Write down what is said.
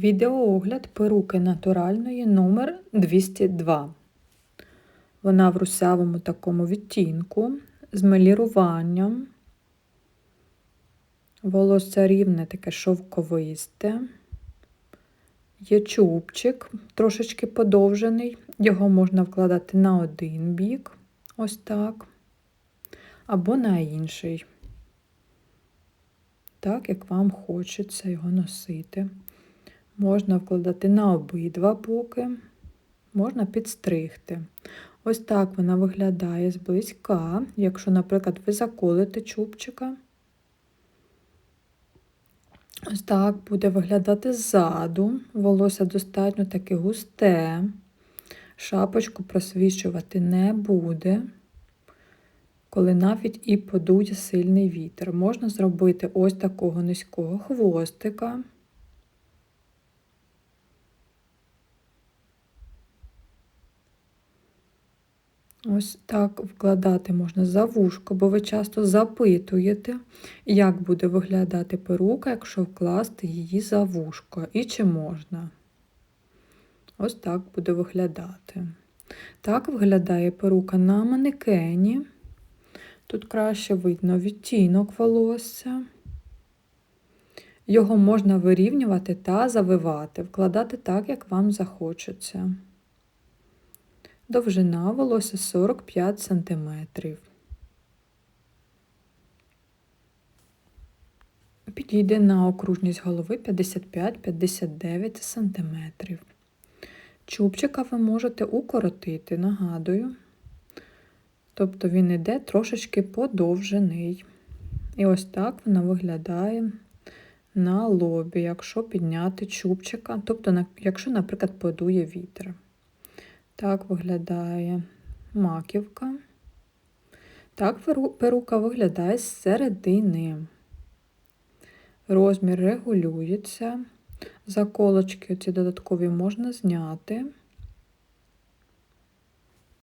Відеоогляд перуки натуральної номер 202. Вона в русявому такому відтінку з меліруванням. Волосся рівне таке шовковисте. Є чубчик, трошечки подовжений. Його можна вкладати на один бік, ось так, або на інший. Так, як вам хочеться його носити. Можна вкладати на обидва боки, можна підстригти. Ось так вона виглядає зблизька, якщо, наприклад, ви заколите чубчика. Ось так буде виглядати ззаду. Волосся достатньо таке густе. Шапочку просвічувати не буде. Коли навіть і подує сильний вітер. Можна зробити ось такого низького хвостика. Ось так вкладати можна за вушко, бо ви часто запитуєте, як буде виглядати перука, якщо вкласти її за вушко, і чи можна. Ось так буде виглядати. Так виглядає перука на манекені. Тут краще видно відтінок волосся. Його можна вирівнювати та завивати, вкладати так, як вам захочеться. Довжина волосся 45 см. Підійде на окружність голови 55-59 см. Чубчика ви можете укоротити, нагадую. Тобто він іде трошечки подовжений. І ось так вона виглядає на лобі, якщо підняти чубчика, тобто, якщо, наприклад, подує вітер. Так виглядає маківка. Так перука виглядає з середини. Розмір регулюється. Заколочки ці додаткові можна зняти.